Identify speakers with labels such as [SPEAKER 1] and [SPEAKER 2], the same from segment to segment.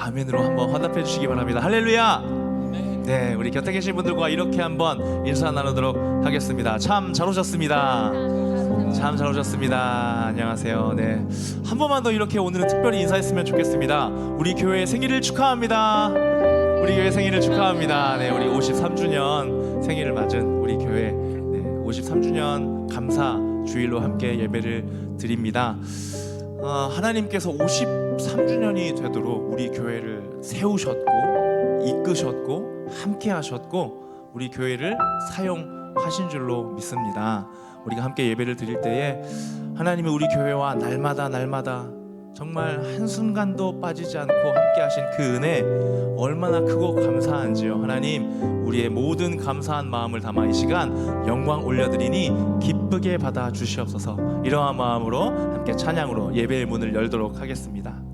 [SPEAKER 1] 아멘으로 한번 화답해 주시기 바랍니다. 할렐루야. 네, 우리 곁에 계신 분들과 이렇게 한번 인사 나누도록 하겠습니다. 참 잘 오셨습니다. 참 잘 오셨습니다. 안녕하세요. 네, 한 번만 더 이렇게 오늘은 특별히 인사했으면 좋겠습니다. 우리 교회 생일을 축하합니다. 우리 교회 생일을 축하합니다. 네, 우리 53주년 생일을 맞은 우리 교회 네, 53주년 감사 주일로 함께 예배를 드립니다. 어, 하나님께서 53주년이 되도록 우리 교회를 세우셨고 이끄셨고 함께 하셨고 우리 교회를 사용하신 줄로 믿습니다. 우리가 함께 예배를 드릴 때에 하나님이 우리 교회와 날마다 날마다 정말 한순간도 빠지지 않고 함께 하신 그 은혜 얼마나 크고 감사한지요. 하나님 우리의 모든 감사한 마음을 담아 이 시간 영광 올려드리니 기쁘게 받아 주시옵소서. 이러한 마음으로 함께 찬양으로 예배의 문을 열도록 하겠습니다.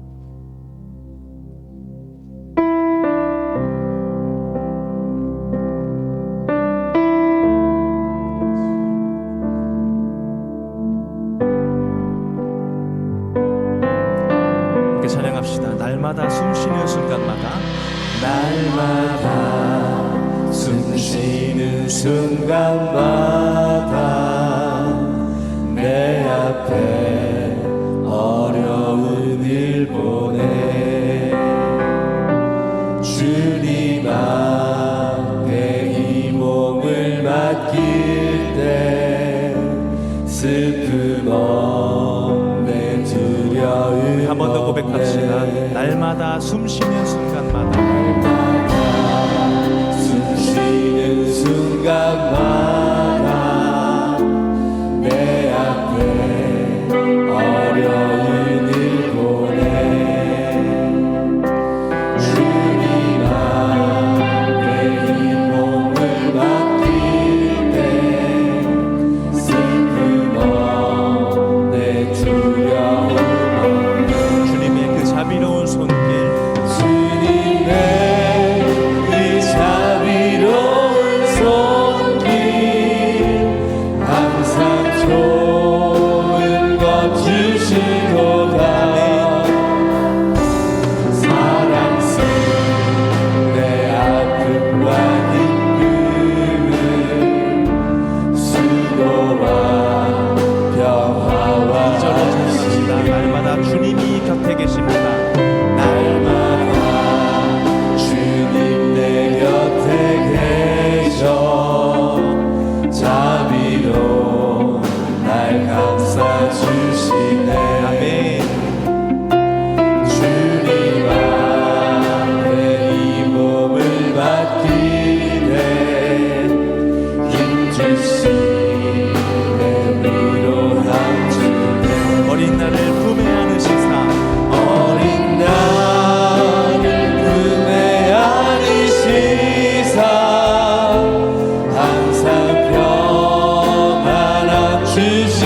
[SPEAKER 1] 찬양합시다. 날마다 숨쉬는 순간마다
[SPEAKER 2] 날마다 숨쉬는 순간마다 내 앞에
[SPEAKER 1] 숨쉬 Is.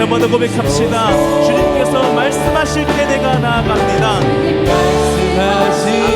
[SPEAKER 2] 다시
[SPEAKER 1] 한번 더 고백합시다. 주님께서 말씀하실 때 내가 나아갑니다. 말씀하실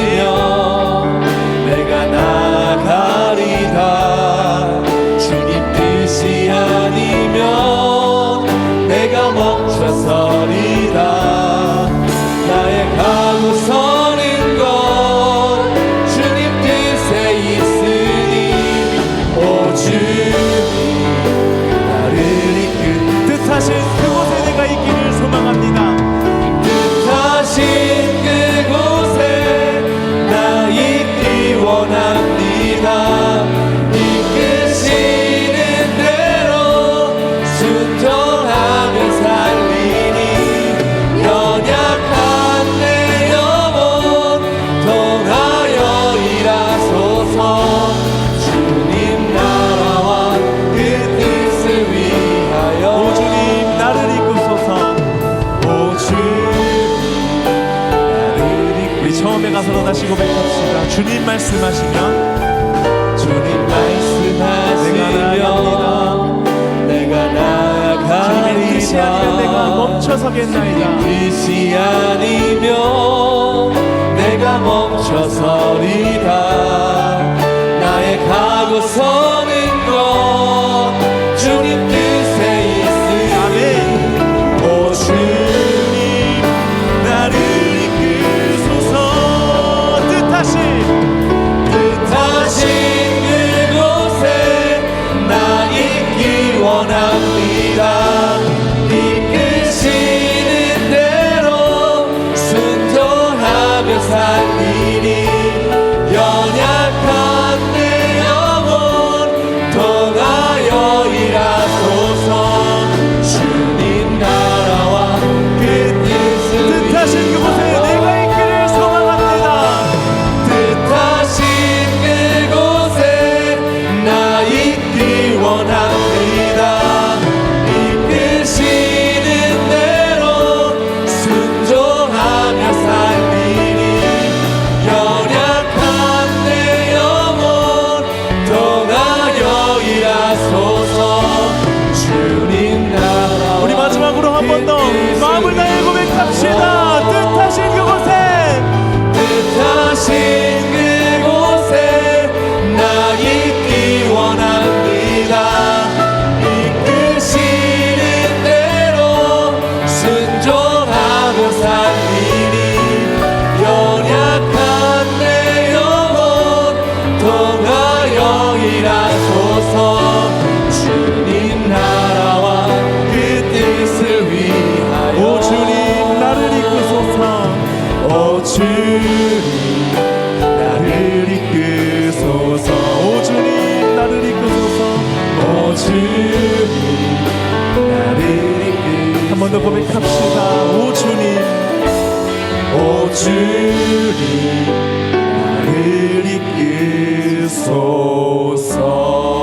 [SPEAKER 2] 다시
[SPEAKER 1] 고백합시다. 주님 말씀하시면.
[SPEAKER 2] 주님 말씀하시면 내가 나아가리라 내가
[SPEAKER 1] 멈춰서겠나이다.
[SPEAKER 2] 뜻이 아니면 내가 멈춰서리라 나의 각오서 주님
[SPEAKER 1] 나를 이끄소서.
[SPEAKER 2] 오 주님 나를 이끄소서. 오 주님
[SPEAKER 1] 나를
[SPEAKER 2] 이끄소서.
[SPEAKER 1] 한 번 더 고백합시다.
[SPEAKER 2] 오 주님
[SPEAKER 1] 오 주님 나를 이끄소서.